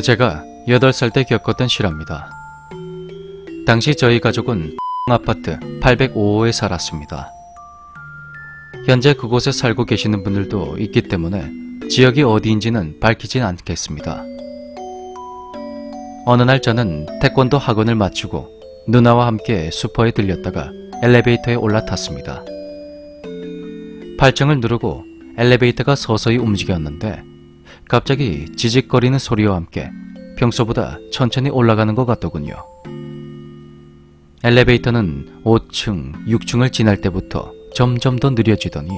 제가 8살 때 겪었던 실화입니다. 당시 저희 가족은 아파트 805호에 살았습니다. 현재 그곳에 살고 계시는 분들도 있기 때문에 지역이 어디인지는 밝히진 않겠습니다. 어느 날 저는 태권도 학원을 마치고 누나와 함께 슈퍼에 들렸다가 엘리베이터에 올라탔습니다. 8층을 누르고 엘리베이터가 서서히 움직였는데 갑자기 지직거리는 소리와 함께 평소보다 천천히 올라가는 것 같더군요. 엘리베이터는 5층, 6층을 지날 때부터 점점 더 느려지더니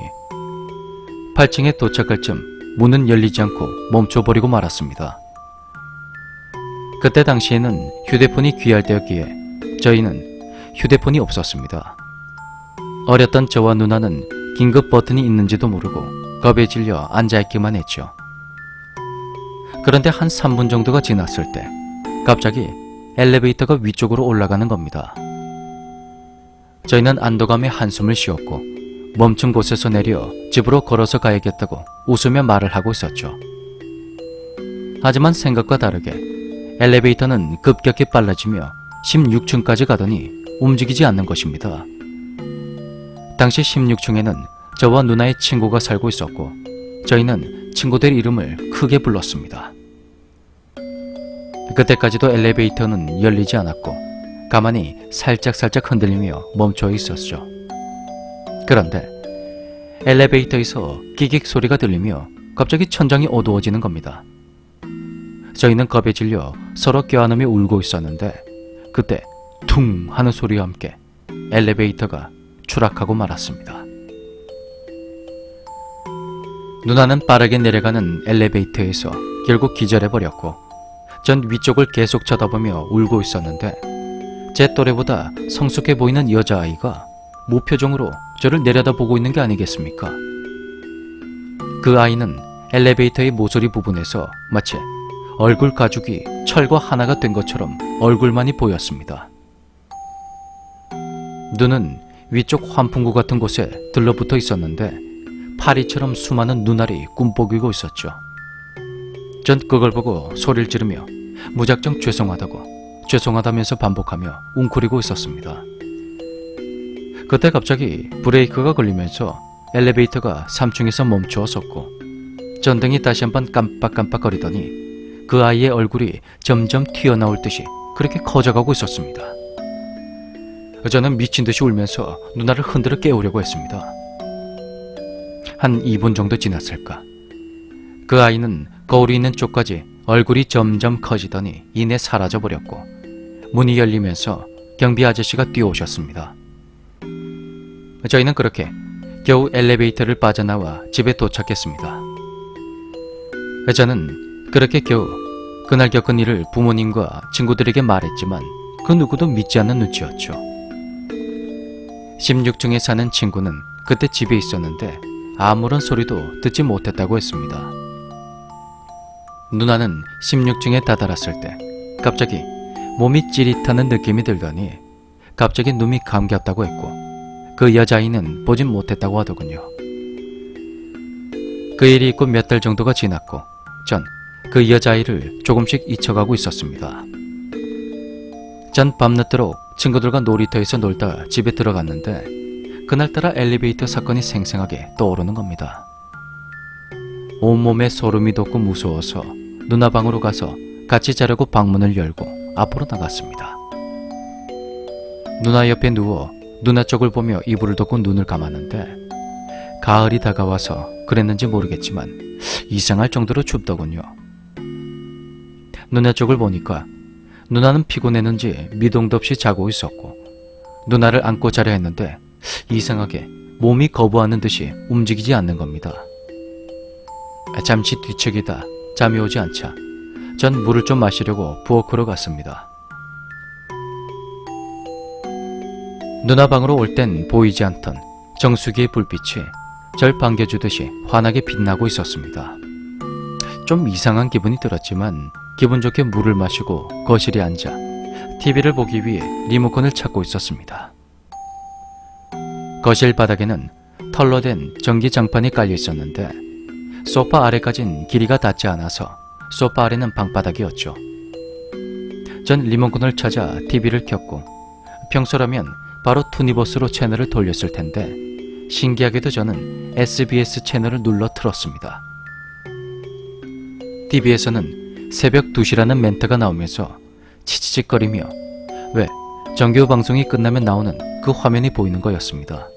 8층에 도착할 쯤 문은 열리지 않고 멈춰버리고 말았습니다. 그때 당시에는 휴대폰이 귀할 때였기에 저희는 휴대폰이 없었습니다. 어렸던 저와 누나는 긴급 버튼이 있는지도 모르고 겁에 질려 앉아있기만 했죠. 그런데 한 3분 정도가 지났을 때 갑자기 엘리베이터가 위쪽으로 올라가는 겁니다. 저희는 안도감에 한숨을 쉬었고 멈춘 곳에서 내려 집으로 걸어서 가야겠다고 웃으며 말을 하고 있었죠. 하지만 생각과 다르게 엘리베이터는 급격히 빨라지며 16층까지 가더니 움직이지 않는 것입니다. 당시 16층에는 저와 누나의 친구가 살고 있었고 저희는 친구들 이름을 크게 불렀습니다. 그때까지도 엘리베이터는 열리지 않았고 가만히 살짝살짝 흔들리며 멈춰 있었죠. 그런데 엘리베이터에서 기객 소리가 들리며 갑자기 천장이 어두워지는 겁니다. 저희는 겁에 질려 서로 껴안으며 울고 있었는데 그때 퉁 하는 소리와 함께 엘리베이터가 추락하고 말았습니다. 누나는 빠르게 내려가는 엘리베이터에서 결국 기절해버렸고 전 위쪽을 계속 쳐다보며 울고 있었는데 제 또래보다 성숙해 보이는 여자아이가 무표정으로 저를 내려다보고 있는 게 아니겠습니까? 그 아이는 엘리베이터의 모서리 부분에서 마치 얼굴 가죽이 철과 하나가 된 것처럼 얼굴만이 보였습니다. 눈은 위쪽 환풍구 같은 곳에 들러붙어 있었는데 파리처럼 수많은 눈알이 꿈뻑이고 있었죠. 전 그걸 보고 소리를 지르며 무작정 죄송하다고 죄송하다면서 반복하며 웅크리고 있었습니다. 그때 갑자기 브레이크가 걸리면서 엘리베이터가 3층에서 멈추어 섰고 전등이 다시 한번 깜빡깜빡거리더니 그 아이의 얼굴이 점점 튀어나올 듯이 그렇게 커져가고 있었습니다. 저는 미친 듯이 울면서 누나를 흔들어 깨우려고 했습니다. 한 2분 정도 지났을까. 그 아이는 거울이 있는 쪽까지 얼굴이 점점 커지더니 이내 사라져 버렸고 문이 열리면서 경비 아저씨가 뛰어오셨습니다. 저희는 그렇게 겨우 엘리베이터를 빠져나와 집에 도착했습니다. 저는 그렇게 겨우 그날 겪은 일을 부모님과 친구들에게 말했지만 그 누구도 믿지 않는 눈치였죠. 16층에 사는 친구는 그때 집에 있었는데 아무런 소리도 듣지 못했다고 했습니다. 누나는 16층에 다다랐을 때 갑자기 몸이 찌릿하는 느낌이 들더니 갑자기 눈이 감겼다고 했고 그 여자아이는 보진 못했다고 하더군요. 그 일이 있고 몇 달 정도가 지났고 전 그 여자아이를 조금씩 잊혀가고 있었습니다. 전 밤늦도록 친구들과 놀이터에서 놀다 집에 들어갔는데 그날따라 엘리베이터 사건이 생생하게 떠오르는 겁니다. 온몸에 소름이 돋고 무서워서 누나 방으로 가서 같이 자려고 방문을 열고 앞으로 나갔습니다. 누나 옆에 누워 누나 쪽을 보며 이불을 덮고 눈을 감았는데 가을이 다가와서 그랬는지 모르겠지만 이상할 정도로 춥더군요. 누나 쪽을 보니까 누나는 피곤했는지 미동도 없이 자고 있었고 누나를 안고 자려 했는데 이상하게 몸이 거부하는 듯이 움직이지 않는 겁니다. 잠시 뒤척이다 잠이 오지 않자 전 물을 좀 마시려고 부엌으로 갔습니다. 누나 방으로 올 땐 보이지 않던 정수기의 불빛이 절 반겨주듯이 환하게 빛나고 있었습니다. 좀 이상한 기분이 들었지만 기분 좋게 물을 마시고 거실에 앉아 TV를 보기 위해 리모컨을 찾고 있었습니다. 거실 바닥에는 털로 된 전기장판이 깔려 있었는데 소파 아래까진 길이가 닿지 않아서 소파 아래는 방바닥이었죠. 전 리모컨을 찾아 TV를 켰고 평소라면 바로 투니버스로 채널을 돌렸을 텐데 신기하게도 저는 SBS 채널을 눌러 틀었습니다. TV에서는 새벽 2시라는 멘트가 나오면서 치치직거리며 왜 정규 방송이 끝나면 나오는 그 화면이 보이는 거였습니다.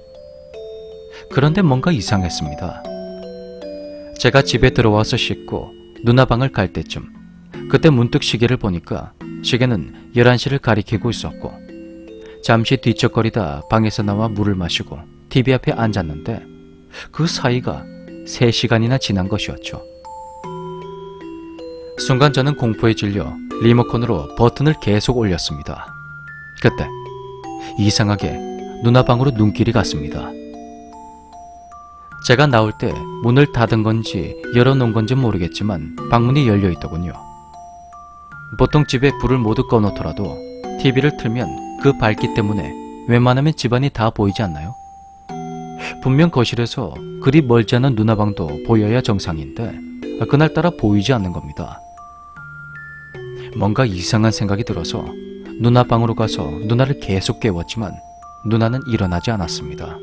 그런데 뭔가 이상했습니다. 제가 집에 들어와서 씻고 누나 방을 갈 때쯤 그때 문득 시계를 보니까 시계는 11시를 가리키고 있었고 잠시 뒤척거리다 방에서 나와 물을 마시고 TV 앞에 앉았는데 그 사이가 3시간이나 지난 것이었죠. 순간 저는 공포에 질려 리모컨으로 버튼을 계속 올렸습니다. 그때 이상하게 누나 방으로 눈길이 갔습니다. 제가 나올 때 문을 닫은 건지 열어놓은 건지 모르겠지만 방문이 열려 있더군요. 보통 집에 불을 모두 꺼놓더라도 TV를 틀면 그 밝기 때문에 웬만하면 집안이 다 보이지 않나요? 분명 거실에서 그리 멀지 않은 누나 방도 보여야 정상인데 그날따라 보이지 않는 겁니다. 뭔가 이상한 생각이 들어서 누나 방으로 가서 누나를 계속 깨웠지만 누나는 일어나지 않았습니다.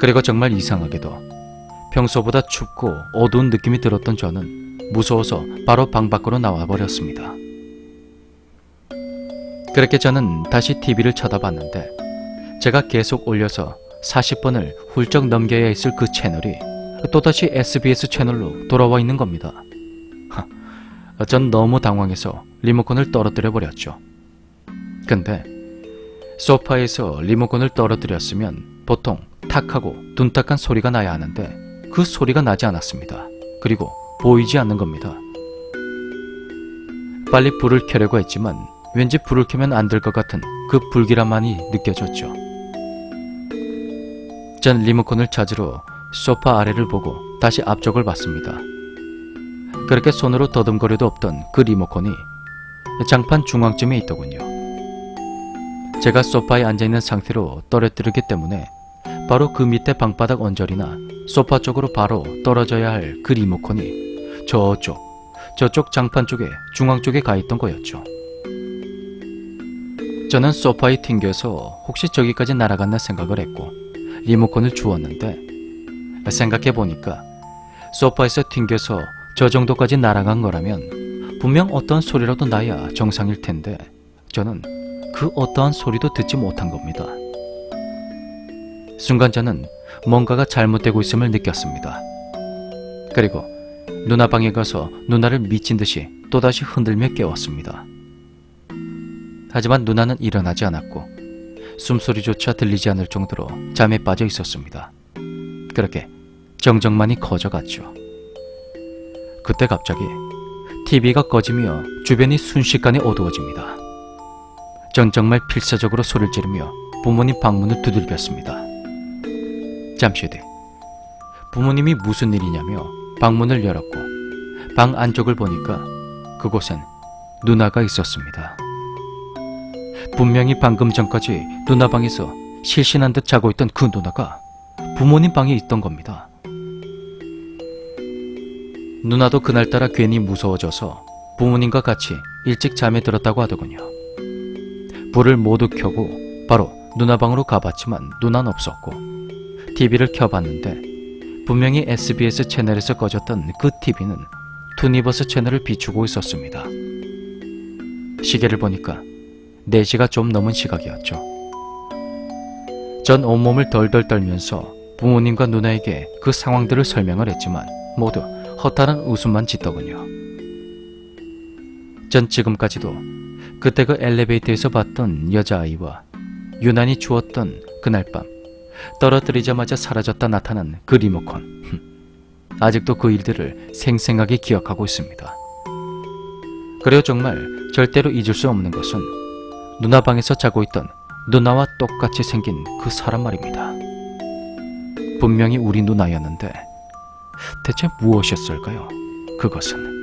그리고 정말 이상하게도 평소보다 춥고 어두운 느낌이 들었던 저는 무서워서 바로 방 밖으로 나와 버렸습니다. 그렇게 저는 다시 TV를 쳐다봤는데 제가 계속 올려서 40번을 훌쩍 넘겨야 했을 그 채널이 또다시 SBS 채널로 돌아와 있는 겁니다. 하, 전 너무 당황해서 리모컨을 떨어뜨려 버렸죠. 근데 소파에서 리모컨을 떨어뜨렸으면 보통 탁 하고 둔탁한 소리가 나야 하는데 그 소리가 나지 않았습니다. 그리고 보이지 않는 겁니다. 빨리 불을 켜려고 했지만 왠지 불을 켜면 안 될 것 같은 그 불길함만이 느껴졌죠. 전 리모컨을 찾으러 소파 아래를 보고 다시 앞쪽을 봤습니다. 그렇게 손으로 더듬거려도 없던 그 리모컨이 장판 중앙쯤에 있더군요. 제가 소파에 앉아있는 상태로 떨어뜨리기 때문에 바로 그 밑에 방바닥 언저리나 소파 쪽으로 바로 떨어져야 할 그 리모컨이 저쪽, 저쪽 장판 쪽에 중앙 쪽에 가 있던 거였죠. 저는 소파에 튕겨서 혹시 저기까지 날아갔나 생각을 했고 리모컨을 주웠는데 생각해 보니까 소파에서 튕겨서 저 정도까지 날아간 거라면 분명 어떤 소리라도 나야 정상일 텐데 저는 그 어떠한 소리도 듣지 못한 겁니다. 순간 저는 뭔가가 잘못되고 있음을 느꼈습니다. 그리고 누나 방에 가서 누나를 미친 듯이 또다시 흔들며 깨웠습니다. 하지만 누나는 일어나지 않았고 숨소리조차 들리지 않을 정도로 잠에 빠져 있었습니다. 그렇게 정적만이 커져갔죠. 그때 갑자기 TV가 꺼지며 주변이 순식간에 어두워집니다. 전 정말 필사적으로 소리를 지르며 부모님 방문을 두들겼습니다. 잠시 뒤 부모님이 무슨 일이냐며 방문을 열었고 방 안쪽을 보니까 그곳엔 누나가 있었습니다. 분명히 방금 전까지 누나 방에서 실신한 듯 자고 있던 그 누나가 부모님 방에 있던 겁니다. 누나도 그날따라 괜히 무서워져서 부모님과 같이 일찍 잠에 들었다고 하더군요. 불을 모두 켜고 바로 누나 방으로 가봤지만 누나는 없었고 TV를 켜봤는데 분명히 SBS 채널에서 꺼졌던 그 TV는 투니버스 채널을 비추고 있었습니다. 시계를 보니까 4시가 좀 넘은 시각이었죠. 전 온몸을 덜덜 떨면서 부모님과 누나에게 그 상황들을 설명을 했지만 모두 허탈한 웃음만 짓더군요. 전 지금까지도 그때 그 엘리베이터에서 봤던 여자아이와 유난히 추웠던 그날 밤 떨어뜨리자마자 사라졌다 나타난 그 리모컨 아직도 그 일들을 생생하게 기억하고 있습니다. 그리고 정말 절대로 잊을 수 없는 것은 누나 방에서 자고 있던 누나와 똑같이 생긴 그 사람 말입니다. 분명히 우리 누나였는데 대체 무엇이었을까요? 그것은